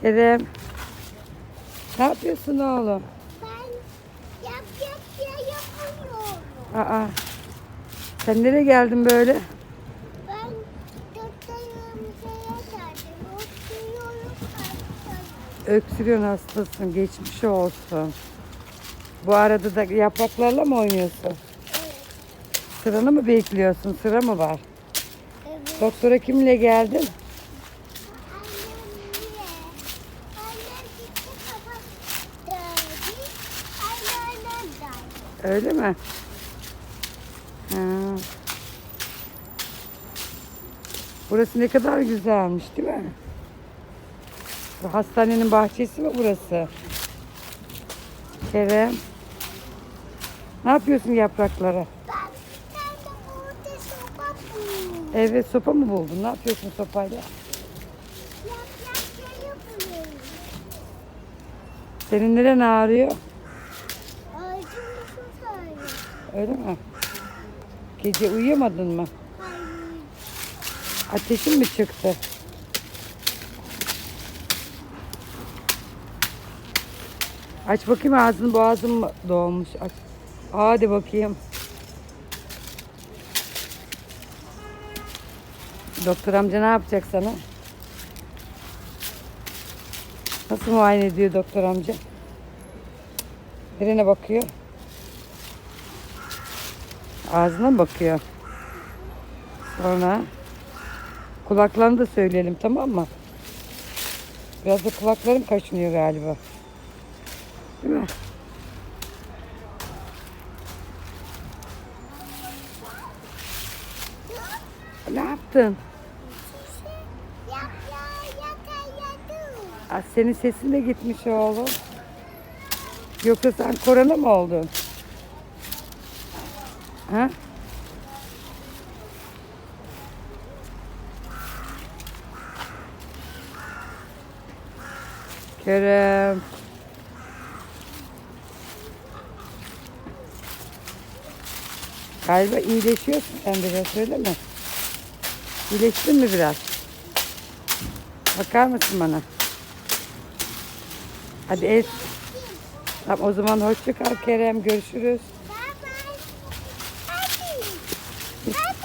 Kerem. Ne yapıyorsun oğlum? Ben yap yap ya yapıyorum. Aa. Sen nereye geldin böyle? Ben doktorum şeye geldim. Oturuyorum hastayım. Öksürüyorsun hastasın. Geçmiş olsun. Bu arada da yapraklarla mı oynuyorsun? Evet. Sıranı mı bekliyorsun? Sıra mı var? Evet. Doktora kimle geldin? Öyle mi? Ha. Burası ne kadar güzelmiş değil mi? Bu hastanenin bahçesi mi burası? Kerem. Ne yapıyorsun yapraklara? Evet sopa mı buldun? Ne yapıyorsun sopayla? Senin neren ağrıyor? Öyle mi? Gece uyuyamadın mı? Ateşin mi çıktı? Aç bakayım ağzını boğazın mı dolmuş? Aç. Hadi bakayım. Doktor amca ne yapacak sana? Nasıl muayene ediyor doktor amca? Nerene bakıyor? Ağzına bakıyor? Sonra kulaklarını da söyleyelim tamam mı? Biraz da kulaklarım kaşınıyor galiba. Değil mi? Ne yaptın? Aa, senin sesin de gitmiş oğlum. Yoksa sen korona mı oldun? Ha? Kerem. Galiba iyileşiyorsun sen biraz öyle mi? İyileştin mi biraz? Bakar mısın bana? Hadi et. Tamam o zaman hoşça kal Kerem. Görüşürüz. That's